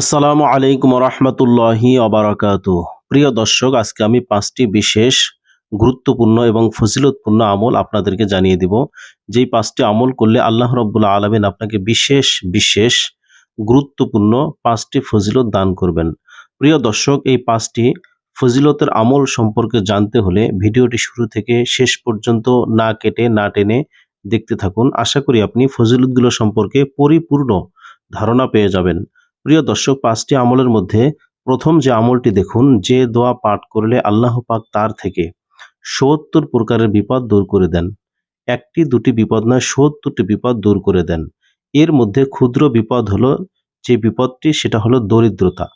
আসসালামু আলাইকুম রহমতুল্লাহি অবরাকাতু প্রিয় দর্শক, আজকে আমি পাঁচটি বিশেষ গুরুত্বপূর্ণ এবং ফজিলতপূর্ণ আমল আপনাদেরকে জানিয়ে দিব। যেই পাঁচটি আমল করলে আল্লাহ রব্বুল্লা আলমিন আপনাকে বিশেষ বিশেষ গুরুত্বপূর্ণ পাঁচটি ফজিলত দান করবেন। প্রিয় দর্শক, এই পাঁচটি ফজিলতের আমল সম্পর্কে জানতে হলে ভিডিওটি শুরু থেকে শেষ পর্যন্ত না কেটে, না টেনে দেখতে থাকুন। আশা করি আপনি ফজিলতগুলো সম্পর্কে পরিপূর্ণ ধারণা পেয়ে যাবেন। প্রিয় দর্শক, পাঁচটি আমলের মধ্যে প্রথম যে আমলটি দেখুন, যে দোয়া পাঠ করলে আল্লাহ পাক তার থেকে সত্তর প্রকারের বিপদ দূর করে দেন। একটি, দুটি বিপদ নয়, সত্তরটি বিপদ দূর করে দেন। এর মধ্যে ক্ষুদ্র বিপদ হলো, যে বিপদটি সেটা হলো দরিদ্রতা।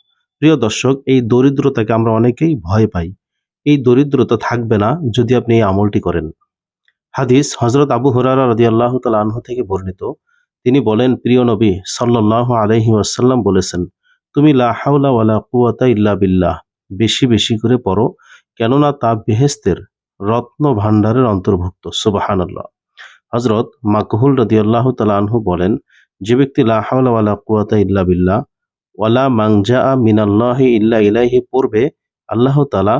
প্রিয় দর্শক, এই দরিদ্রতাকে আমরা অনেকেই ভয় পাই। এই দরিদ্রতা থাকবে না যদি আপনি এই আমলটি করেন। হাদিস হজরত আবু হুরারা রদি আল্লাহ আনহু থেকে বর্ণিত তিনি বলেন, প্রিয় নবী সাল্লাহ আলহি বলেছেন, তুমি লা হাওলা ওয়ালা কুয়াতা ইল্লা বিল্লাহ, বেশি বেশি করে পড়ো, কেননা তা বেহেস্তের রত্ন ভাণ্ডারের অন্তর্ভুক্ত। সুবাহানাল্লাহ। হজরত মাকহুল রদি আল্লাহ আনহু বলেন, যে ব্যক্তি লা হাওলা ওয়ালা কুয়াতা ইল্লা বিল্লাহ, ওয়ালা মাংজা মিনাল্লাহি ইল্লা ইলাইহি পড়বে, আল্লাহ তালা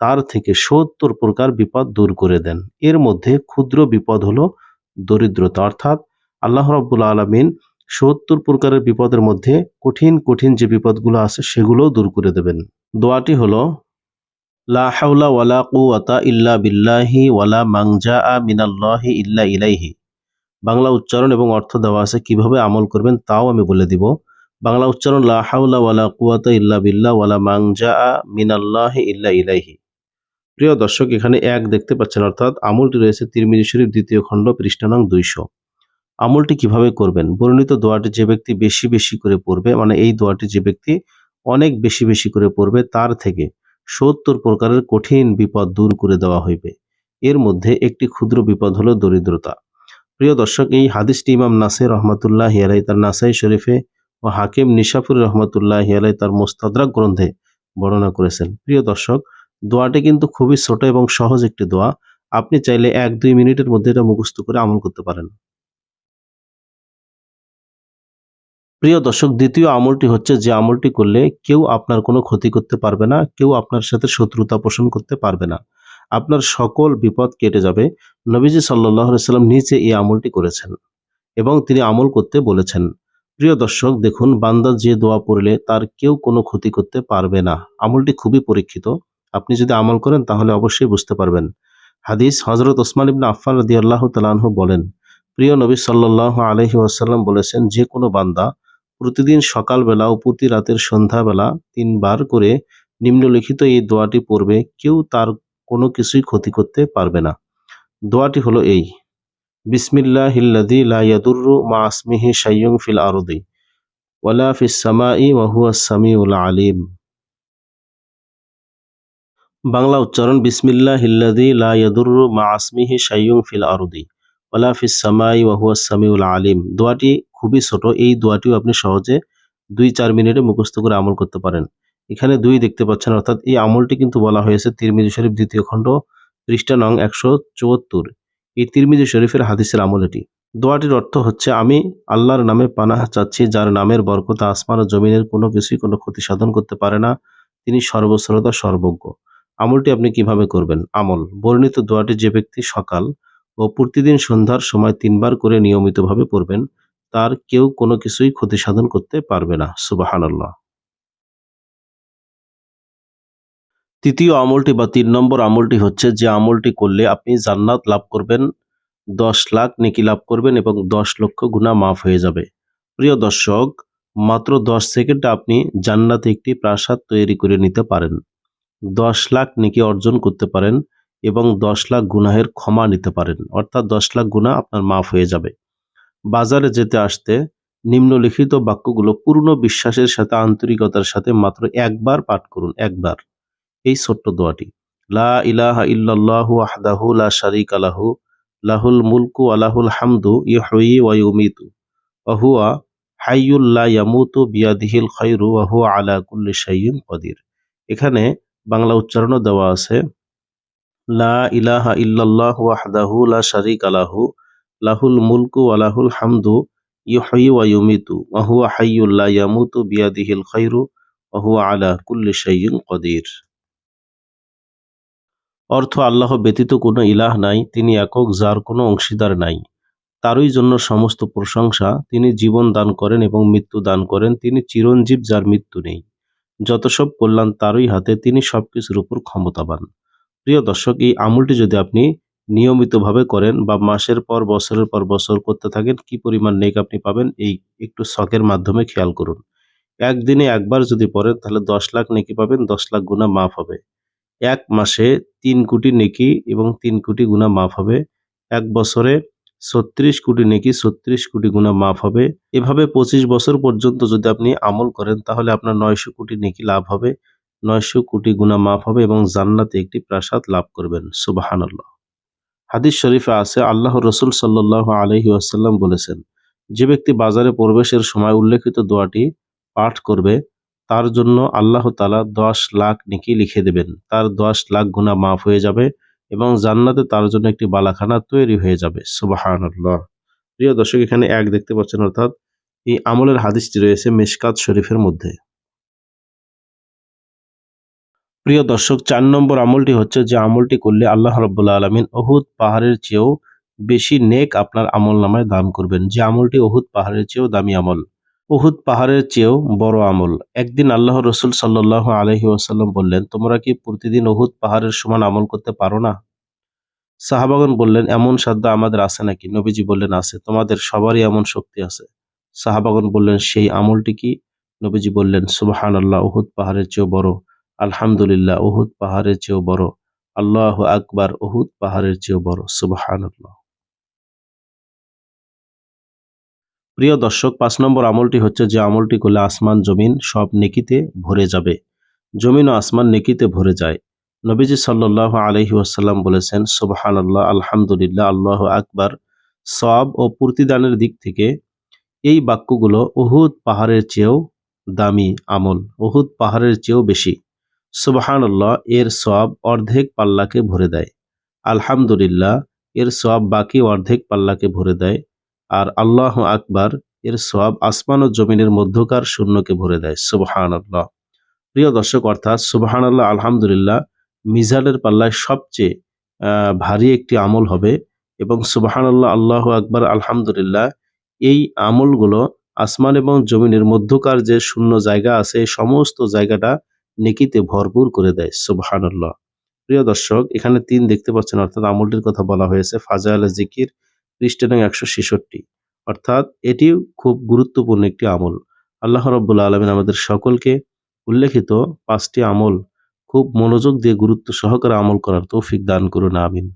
তার থেকে সত্তর প্রকার বিপদ দূর করে দেন। এর মধ্যে ক্ষুদ্র বিপদ হলো দরিদ্রতা। অর্থাৎ আল্লাহ রব্বুল আলমিন সত্তর প্রকারের বিপদের মধ্যে কঠিন কঠিন যে বিপদগুলো আছে সেগুলোও দূর করে দেবেন। দোয়াটি হলো, লা হাওলা ওয়ালা কুওয়াতা ইল্লা বিল্লাহি ওয়ালা মাংজা মিনাল্লাহি ইল্লা ইলাইহি। বাংলা উচ্চারণ এবং অর্থ দেওয়া আছে কীভাবে আমল করবেন তাও আমি বলে দিব। বাংলা উচ্চারণ, লা হাওলা ওয়ালা কুওয়াতা ইল্লা বিল্লাহ ওয়ালা মাংজা মিনাল্লাহি ইল্লা ইলাইহি। প্রিয় দর্শক, এখানে এক দেখতে পাচ্ছেন, অর্থাৎ আমলটি রয়েছে তিরমিজি শরীফ দ্বিতীয় খণ্ড পৃষ্ঠা নং দুইশো। আমলটি কীভাবে করবেন? বর্ণিত দোয়াটি যে ব্যক্তি বেশি বেশি করে পড়বে মানে এই দোয়াটি যে ব্যক্তি অনেক বেশি বেশি করে পড়বে, তার থেকে সত্তর প্রকারের কঠিন বিপদ দূর করে দেওয়া হইবে। এর মধ্যে একটি ক্ষুদ্র বিপদ হলো দরিদ্রতা। প্রিয় দর্শক, এই হাদিসটি ইমাম নাসির রহমতুল্লাহ হিয়ালাই তার নাসাই শরীফে ও হাকিম নিশাফুর রহমতুল্লাহ হিয়ালাই তার মোস্তাদরাক গ্রন্থে বর্ণনা করেছেন। প্রিয় দর্শক, দোয়াটি কিন্তু খুবই ছোট এবং সহজ একটি দোয়া। আপনি চাইলে এক দুই মিনিটের মধ্যে এটা মুখস্থ করে আমল করতে পারেন। প্রিয় দর্শক, দ্বিতীয় আমলটি হচ্ছে যে আমলটি করলে কেউ আপনার কোনো ক্ষতি করতে পারবে না, কেউ আপনার সাথে শত্রুতা পোষণ করতে পারবে না। আপনার সকল বিপদ কেটে যাবে। নবীজি সাল্লাহ সাল্লাম নিচে এই আমলটি করেছেন এবং তিনি আমল করতে বলেছেন। প্রিয় দর্শক, দেখুন, বান্দা যে দোয়া পড়লে তার কেউ কোনো ক্ষতি করতে পারবে না। আমলটি খুবই পরীক্ষিত। আপনি যদি আমল করেন, তাহলে অবশ্যই বুঝতে পারবেন। হাদিস হজরত ওসমান ইবনা আফফান রদি আল্লাহ তালাহ বলেন, প্রিয় নবী সাল্লাহ আলহি আসাল্লাম বলেছেন, যে কোনো বান্দা প্রতিদিন সকালবেলা ও প্রতি রাতের সন্ধ্যাবেলা তিনবার করে নিম্নলিখিত এই দোয়াটি পড়বে। কেউ তার কোনো কিছুই ক্ষতি করতে পারবে না। দোয়াটি হলো এই বিসমিল্লাহ হিল্লাদি লাইয়াদুর্রু মা আসমিহি সাইয়ুং ফিল আরদি ওয়ালা ফিস সামাই ওয়াহুয়া সামিউল আলিম। বাংলা উচ্চারণ বিসমিল্লাহ হিল্লাদি লাইয়াদুর্রু মা আসমিহি সাইয়ুং ফিল আরদি। ওয়ালা সামাই ওয়াহুয়া সামিউল আলিম। দোয়াটি খুবই ছোট। এই দোয়াটিও আপনি সহজে দুই চার মিনিটে মুখস্থ করে আমল করতে পারেন। এখানে দুই দেখতে পাচ্ছেন, অর্থাৎ এই আমলটি কিন্তু বলা হয়েছে তিরমিজি শরীফ দ্বিতীয় খণ্ড, পৃষ্ঠা নং একশো চুয়াত্তর। এই তিরমিজি শরীফের হাদিসের আমল এটি। দোয়াটির অর্থ হচ্ছে, আমি আল্লাহর নামে পানাহ চাচ্ছি, যার নামের বরকত আসমান ও জমিনের কোনো কিছুই কোনো ক্ষতি সাধন করতে পারে না। তিনি সর্বশ্রোতা, সর্বজ্ঞ। আমলটি আপনি কীভাবে করবেন? আমল। বর্ণিত দোয়াটি যে ব্যক্তি সকাল ও প্রতিদিন সন্ধ্যার সময় তিনবার করে নিয়মিতভাবে পড়বেন, তার কেউ কোনো কিছুই ক্ষতি সাধন করতে পারবে না, সুবাহানাল্লাহ। তৃতীয় আমলটি বা তিন নম্বর আমলটি হচ্ছে যে আমলটি করলে আপনি জান্নাত লাভ করবেন, দশ লাখ নেকি লাভ করবেন এবং দশ লক্ষ গুণা মাফ হয়ে যাবে। প্রিয় দর্শক, মাত্র দশ সেকেন্ডে আপনি জান্নাতে একটি প্রাসাদ তৈরি করে নিতে পারেন, দশ লাখ নেকি অর্জন করতে পারেন এবং দশ লাখ গুনাহের ক্ষমা নিতে পারেন। অর্থাৎ দশ লাখ গুণা আপনার মাফ হয়ে যাবে। বাজারে যেতে আসতে নিম্নলিখিত বাক্যগুলো পূর্ণ বিশ্বাসের সাথে, আন্তরিকতার সাথে মাত্র একবার পাঠ করুন, একবার। এই ছোট্ট দোয়াটি, লা ইলাহা ইল্লাল্লাহু আহদাহু লা শারিকা লাহু, লাহুল মুলকু আলাহুল হামদু ইহয়ি ওয়া ইউমিতু, ওয়া হাইয়ুল লা ইয়ামুতু বিয়াদিহিল খায়রু ওয়া হুয়া আলা কুল্লি শাইইন কদির। এখানে বাংলা উচ্চারণও দেওয়া আছে লা ইলাহা ইল্লাল্লাহু ওয়াহদাহু লা শারিকা লাহু, লাহুল মুলকু আলাহুল হামদু, ইউহয়ি ওয়া ইউমিতু, ওয়া হুয়া হাইয়্যুল লা ইয়ামুতু বিয়াদিহিল খায়রু, ওয়া হুয়া আলা কুল্লি শাইইন কদির। অর্থ, আল্লাহ ব্যতীত কোনো ইলাহ নাই, তিনি একক, যার কোনো অংশীদার নাই। তারই জন্য সমস্ত প্রশংসা তিনি জীবন দান করেন এবং মৃত্যু দান করেন, তিনি চিরঞ্জীব, যার মৃত্যু নেই। যত সব কল্যাণ তারই হাতে, তিনি সবকিছুর উপর ক্ষমতাবান। প্রিয় দর্শক, এই আমলটি যদি আপনি নিয়মিতভাবে করেন বা মাসের পর বছরের পর বছর করতে থাকেন, কি পরিমাণ নেক আপনি পাবেন? এই একটু শখের মাধ্যমে খেয়াল করুন। একদিনে একবার যদি পড়েন, তাহলে দশ লাখ নেকি পাবেন, দশ লাখ গুণা মাফ হবে। এক মাসে তিন কোটি নেকি এবং তিন কোটি গুণা মাফ হবে। এক বছরে ছত্রিশ কোটি নেকি, ছত্রিশ কোটি গুণা মাফ হবে। এভাবে পঁচিশ বছর পর্যন্ত যদি আপনি আমল করেন, তাহলে আপনার নয়শো কোটি নেকি লাভ হবে। নয়শো কোটি গুণা মাফ হবে এবং জান্নাতে একটি প্রাসাদ লাভ করবেন। সুবাহানাল্লাহ। হাদিস শরীফে আছে আল্লাহ রসুল সাল্লাহ আলহি আসাল্লাম বলেছেন, যে ব্যক্তি বাজারে প্রবেশের সময় উল্লেখিত দোয়াটি পাঠ করবে, তার জন্য আল্লাহ তালা দশ লাখ নিকি লিখে দেবেন। তার দশ লাখ গুণা মাফ হয়ে যাবে এবং জান্নাতে তার জন্য একটি বালাখানা তৈরি হয়ে যাবে। সুবাহান প্রিয় দর্শক, এখানে এক দেখতে পাচ্ছেন, অর্থাৎ এই আমলের হাদিসটি রয়েছে মেশকাত শরীফের মধ্যে। প্রিয় দর্শক, চার নম্বর আমলটি হচ্ছে যে আমলটি করলে আল্লাহ রব্বুল্লা আলমিন অহুদ পাহাড়ের চেয়েও বেশি নেক আপনার আমল নামায় দান করবেন। যে আমলটি অহুদ পাহাড়ের চেয়েও দামি আমল, উহুদ পাহাড়ের চেয়েও বড় আমল। একদিন আল্লাহ রসুল সাল্লাহ আলহি ওয়াসাল্লাম বললেন, তোমরা কি প্রতিদিন উহুদ পাহাড়ের সমান আমল করতে পারো না? সাহাবাগন বললেন, এমন সাধ্য আমাদের আছে নাকি? নবীজি বললেন, আছে, তোমাদের সবারই এমন শক্তি আছে। সাহাবাগন বললেন, সেই আমলটি কি? নবীজি বললেন সুবাহান আল্লাহ উহুদ পাহাড়ের চেয়েও বড়। আলহামদুলিল্লাহ, উহুদ পাহাড়ের চেয়েও বড়। আল্লাহ আকবার, উহুদ পাহাড়ের চেয়েও বড়। সুবাহান প্রিয় দর্শক, পাঁচ নম্বর আমলটি হচ্ছে যে আমলটি করলে আসমান, জমিন সব নেকিতে ভরে যাবে। জমিন ও আসমান নেকিতে ভরে যায়। নবীজি সাল্লাহ আলহি আসাল্লাম বলেছেন সুবাহান আল্লাহ আলহামদুলিল্লাহ, আল্লাহ আকবার। সব ও প্রতিদানের দিক থেকে এই বাক্যগুলো উহুদ পাহাড়ের চেয়েও দামি আমল, উহুদ পাহাড়ের চেয়েও বেশি। সুবাহান আল্লাহ এর সব অর্ধেক পাল্লাকে ভরে দেয়। আলহামদুলিল্লাহ, এর সব বাকি অর্ধেক পাল্লাকে ভরে দেয়। আর আল্লাহ আকবার, এর সব আসমান ও জমিনের মধ্যকার শূন্যকে ভরে দেয়। সুবহান আল্লাহ প্রিয় দর্শক, অর্থাৎ সুবহান আল্লাহ আলহামদুলিল্লাহ, মিজালের পাল্লায় সবচেয়ে ভারী একটি আমল হবে এবং সুবাহান আল্লাহ আল্লাহ আকবর, আলহামদুলিল্লাহ, এই আমলগুলো আসমান এবং জমিনের মধ্যকার যে শূন্য জায়গা আছে, সমস্ত জায়গাটা নেকিতে ভরপুর করে দেয়, সুবাহানুল্লাহ। প্রিয় দর্শক, এখানে তিন দেখতে পাচ্ছেন, অর্থাৎ আমলটির কথা বলা হয়েছে ফাজা আল জিকির খ্রিস্টান একশো ছেষট্টি। অর্থাৎ এটিও খুব গুরুত্বপূর্ণ একটি আমল। আল্লাহ রব্বুল্লা আলমিন আমাদের সকলকে উল্লেখিত পাঁচটি আমল খুব মনোযোগ দিয়ে গুরুত্ব সহকারে আমল করার তৌফিক দান করুন, আমিন।